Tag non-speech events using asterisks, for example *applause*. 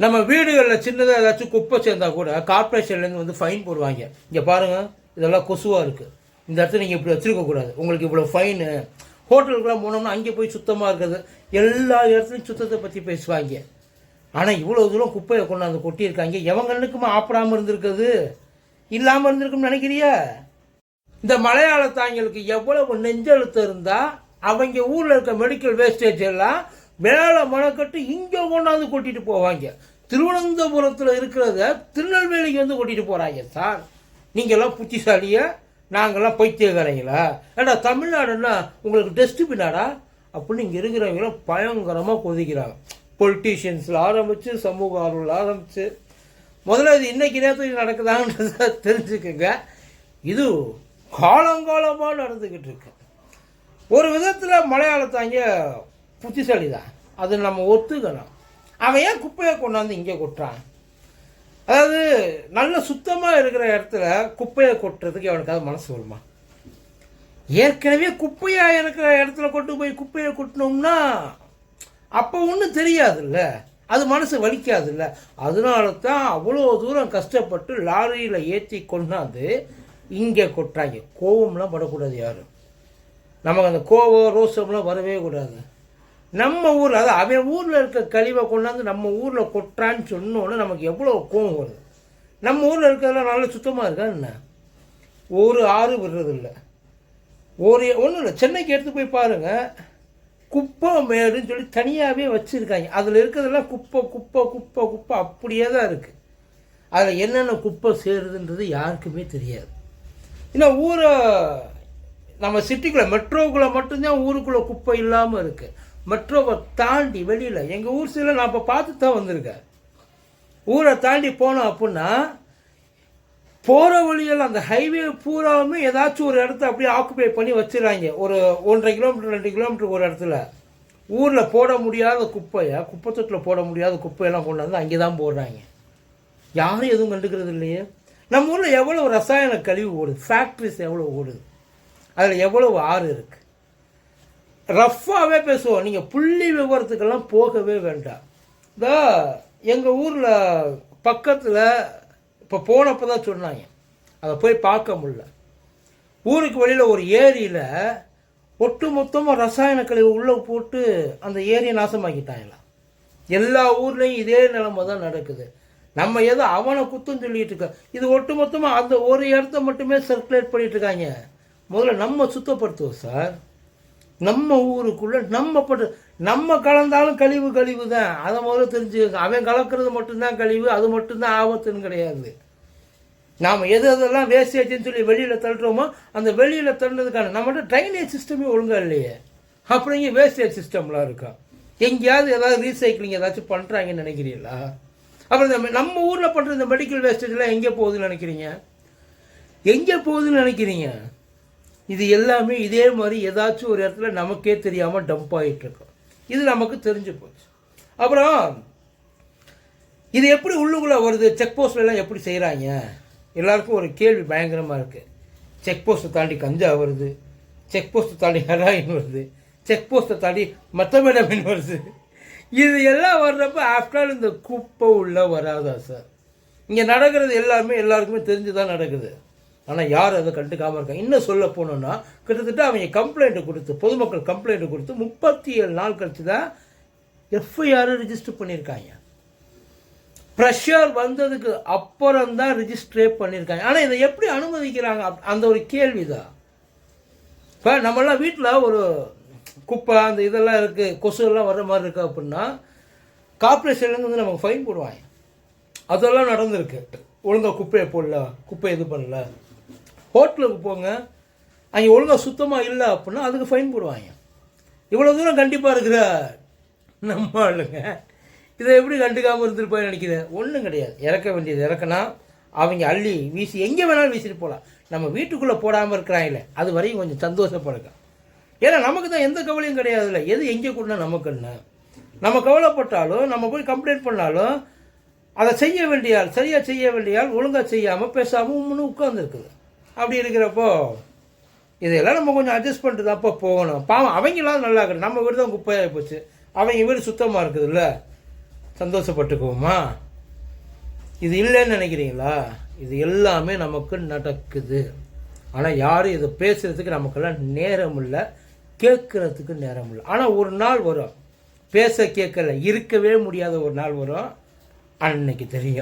நம்ம வீடுகளில் சின்னதாக ஏதாச்சும் குப்பை சேர்ந்தா கூட கார்பரேஷன்லேருந்து வந்து ஃபைன் போடுவாங்க. இங்கே பாருங்கள் இதெல்லாம் கொசுவாக இருக்குது இந்த இடத்துல நீங்கள் இப்படி வச்சுருக்கக்கூடாது உங்களுக்கு இவ்வளோ ஃபைனு ஹோட்டலுக்குலாம் போனோம்னா அங்கே போய் சுத்தமாக இருக்கிறது. எல்லா இடத்துலையும் சுத்தத்தை பற்றி பேசுவாங்க. ஆனால் இவ்வளோ தூரம் குப்பையை கொண்டாந்து கொட்டியிருக்காங்க. எவங்களுக்குமே ஆப்பிடாமல் இருந்திருக்குது இல்லாமல் இருந்திருக்கும்னு நினைக்கிறியா? இந்த மலையாள தாய்களுக்கு எவ்வளவு நெஞ்செழுத்தம் இருந்தால் அவங்க ஊரில் இருக்க மெடிக்கல் வேஸ்டேஜ் எல்லாம் மேலே மனக்கட்டு இங்கே கொண்டாந்து கொட்டிட்டு போவாங்க. திருவனந்தபுரத்தில் இருக்கிறத திருநெல்வேலிக்கு வந்து கொட்டிட்டு போகிறாங்க சார். நீங்கள்லாம் புத்திசாலியா? நாங்கள்லாம் பைத்தியக்காரங்களா? ஏடா தமிழ்நாடுன்னா உங்களுக்கு டஸ்ட்பினாடா அப்படின்னு இங்கே இருக்கிறவங்களாம் பயங்கரமாக கொதிக்கிறாங்க. பொலிட்டீஷியன்ஸில் ஆரம்பித்து சமூக ஆர்வலில் ஆரம்பித்து முதல்ல இது இன்னைக்கு நேரத்துக்கு நடக்குதான்றத *laughs* தெரிஞ்சுக்கோங்க. இது காலங்காலமாக நடந்துக்கிட்டு இருக்கு. ஒரு விதத்தில் மலையாளத்தாங்க புத்திசாலி தான் அது நம்ம ஒத்துக்கணும். அவன் ஏன் குப்பையை கொண்டாந்து இங்கே கொட்டுறான்? அதாவது நல்ல சுத்தமாக இருக்கிற இடத்துல குப்பையை கொட்டுறதுக்கு அவனுக்காவது மனசு வருமா? ஏற்கனவே குப்பையாக இருக்கிற இடத்துல கொண்டு போய் குப்பையை கொட்டினோம்னா அப்போ ஒன்றும் தெரியாதுல்ல. அது மனசு வலிக்காதுல்ல. அதனால தான் அவ்வளோ தூரம் கஷ்டப்பட்டு லாரியில் ஏற்றி கொண்டாந்து இங்கே கொட்டுறாங்க. கோவம்லாம் படக்கூடாது யாரும். நமக்கு அந்த கோவம் ரோசம்லாம் வரவே கூடாது. நம்ம ஊரில் அதாவது அவன் ஊரில் இருக்க கழிவை கொண்டாந்து நம்ம ஊரில் கொட்டுறான்னு சொன்னோன்னே நமக்கு எவ்வளோ கோவம் வருது? நம்ம ஊரில் இருக்கிறதெல்லாம் நல்லா சுத்தமாக இருக்கா என்ன? ஒரு ஆறு விடுறதில்ல. ஒரு ஒன்றும் இல்லை சென்னைக்கு எடுத்து போய் பாருங்கள் குப்பை மேடுன்னு சொல்லி தனியாகவே வச்சுருக்காங்க. அதில் இருக்கிறதெல்லாம் குப்பை குப்பை குப்பை குப்பை அப்படியே தான் இருக்குது அதில் என்னென்ன குப்பை சேருதுன்றது யாருக்குமே தெரியாது. இன்னும் ஊரை நம்ம சிட்டிக்குள்ளே மெட்ரோக்குள்ளே மட்டும்தான் ஊருக்குள்ளே குப்பை இல்லாமல் இருக்குது மற்றவர் தாண்டி வெளியில். எங்கள் ஊர் சைடில் நான் இப்போ பார்த்து தான் வந்திருக்கேன். ஊரை தாண்டி போனோம் அப்படின்னா போகிற வழியில் அந்த ஹைவே பூராவுமே ஏதாச்சும் ஒரு இடத்த அப்படியே ஆக்குபை பண்ணி வச்சுறாங்க ஒரு ஒன்றரை கிலோமீட்டர் ரெண்டு கிலோமீட்டர் ஒரு இடத்துல. ஊரில் போட முடியாத குப்பையை குப்பைத்தொட்டில் போட முடியாத குப்பையெல்லாம் கொண்டாந்து அங்கே தான் போடுறாங்க. யாரும் எதுவும் கண்டுக்கிறது இல்லையே. நம்ம ஊரில் எவ்வளோ ரசாயன கழிவு ஓடுது? ஃபேக்ட்ரிஸ் எவ்வளோ ஓடுது? அதில் எவ்வளவு ஆறு இருக்குது ரஃப்பாகவே பேசுவோம். நீங்கள் புள்ளி விவரத்துக்கெல்லாம் போகவே வேண்டாம். இந்த எங்கள் ஊரில் பக்கத்தில் இப்போ போனப்போ தான் சொன்னாங்க. அதை போய் பார்க்க முடில ஊருக்கு வெளியில் ஒரு ஏரியில் ஒட்டு மொத்தமாக ரசாயன கழிவு உள்ளே போட்டு அந்த ஏரியை நாசமாக்கிட்டாங்களாம். எல்லா ஊர்லேயும் இதே நிலைமை தான் நடக்குது. நம்ம ஏதோ அவனை குத்தம் சொல்லிகிட்டு இருக்க இது ஒட்டு மொத்தமாக அந்த ஒரு இடத்த மட்டுமே சர்க்குலேட் பண்ணிகிட்டு இருக்காங்க. முதல்ல நம்ம சுத்தப்படுத்துவோம் சார். நம்ம ஊருக்குள்ளே நம்ம பட்டு நம்ம கலந்தாலும் கழிவு கழிவு தான் அதை முதல்ல தெரிஞ்சுக்க அவன் கலக்கிறது மட்டும்தான் கழிவு அது மட்டும்தான் ஆபத்துன்னு கிடையாது. நாம் எது எதெல்லாம் வேஸ்டேஜ்னு சொல்லி வெளியில் தள்ளுறோமோ அந்த வெளியில் தள்ளுறதுக்கான நம்மகிட்ட ட்ரைனேஜ் சிஸ்டமே ஒழுங்கா இல்லையே. அப்புறம் இங்கே வேஸ்டேஜ் சிஸ்டம்லாம் இருக்கும் எங்கேயாவது ஏதாவது ரீசைக்கிளிங் ஏதாச்சும் பண்ணுறாங்கன்னு நினைக்கிறீங்களா? அப்புறம் இந்த நம்ம ஊரில் பண்ணுற இந்த மெடிக்கல் வேஸ்டேஜ்லாம் எங்கே போகுதுன்னு நினைக்கிறீங்க? எங்கே போகுதுன்னு நினைக்கிறீங்க? இது எல்லாமே இதே மாதிரி ஏதாச்சும் ஒரு இடத்துல நமக்கே தெரியாமல் டம்ப் ஆகிட்டுருக்கோம் இது நமக்கு தெரிஞ்சு போச்சு. அப்புறம் இது எப்படி உள்ளுக்குள்ளே வருது? செக் போஸ்ட்லாம் எப்படி செய்கிறாங்க எல்லாருக்கும் ஒரு கேள்வி பயங்கரமாக இருக்குது செக் போஸ்ட்டை தாண்டி கஞ்சா வருது. செக் போஸ்ட்டை தாண்டி ஹெராயின் வருது. செக் போஸ்ட்டை தாண்டி மெத்தமெடமின் வருது. இது எல்லாம் வர்றப்ப ஆஃப்டர் இந்த குப்பை உள்ளே வராதா சார் இங்கே நடக்கிறது எல்லாருமே எல்லாருக்குமே தெரிஞ்சு தான் நடக்குது. ஆனால் யார் அதை கண்டுக்காமல் இருக்காங்க? இன்னும் சொல்ல போனோம்னா கிட்டத்தட்ட அவங்க கம்ப்ளைண்ட்டு கொடுத்து பொதுமக்கள் கம்ப்ளைண்ட் கொடுத்து முப்பத்தி ஏழு நாள் கழிச்சு தான் எஃப்ஐஆர் ரிஜிஸ்டர் பண்ணியிருக்காங்க. ப்ரெஷர் வந்ததுக்கு அப்புறம் தான் ரிஜிஸ்டரே பண்ணியிருக்காங்க. ஆனால் இதை எப்படி அனுமதிக்கிறாங்க? அந்த ஒரு கேள்வி தான் இப்போ நம்மளாம் வீட்டில் ஒரு குப்பை அந்த இதெல்லாம் இருக்குது கொசு எல்லாம் வர்ற மாதிரி இருக்குது அப்படின்னா கார்பரேஷன்லேருந்து வந்து நமக்கு ஃபைன் போடுவாங்க. அதெல்லாம் நடந்திருக்கு. ஒழுங்காக குப்பையை போடல குப்பை இது பண்ணல. ஹோட்டலுக்கு போங்க. அங்கே ஒழுங்காக சுத்தமாக இல்லை அப்படின்னா அதுக்கு ஃபைன் போடுவாங்க. இவ்வளோ தூரம் கண்டிப்பாக இருக்கிற நம்ம ஆளுங்க இதை எப்படி கண்டுக்காமல் இருந்திருப்பான்னு நினைக்கிறேன் ஒன்றும் கிடையாது. இறக்க வேண்டியது இறக்குனா அவங்க அள்ளி வீசி எங்கே வேணாலும் வீசிட்டு போகலாம் நம்ம வீட்டுக்குள்ளே போடாமல் இருக்கிறாங்களே அது வரையும் கொஞ்சம் சந்தோஷப்படுங்க ஏன்னா நமக்கு தான் எந்த கவலையும் கிடையாதுல்ல. எது எங்கே கூடனா நமக்கு என்ன? நம்ம கவலைப்பட்டாலும் நம்ம போய் கம்ப்ளைண்ட் பண்ணாலும் அதை செய்ய வேண்டிய ஆள் சரியாக செய்ய வேண்டிய ஆள் ஒழுங்காக செய்யாமல் பேசாமல் உம்முன்னு உட்காந்துருக்குது அப்படி இருக்கிறப்போ இதெல்லாம் நம்ம கொஞ்சம் அட்ஜஸ்ட் பண்ணிட்டு தான் அப்போ போகணும். பாவம் அவங்களாம் நல்லா இருக்குது நம்ம வீடு தான் குப்பையாகி போச்சு. அவங்க வீடு சுத்தமாக இருக்குதுல்ல? சந்தோஷப்பட்டுக்குவோமா? இது இல்லைன்னு நினைக்கிறீங்களா? இது எல்லாமே நமக்கு நடக்குது. ஆனால் யாரும் இதை பேசுகிறதுக்கு நமக்கெல்லாம் நேரம் இல்லை கேட்குறதுக்கு நேரம் இல்லை. ஆனால் ஒரு நாள் வரும். பேச கேட்கல இருக்கவே முடியாத ஒரு நாள் வரும். அன்னைக்கு தெரியும்.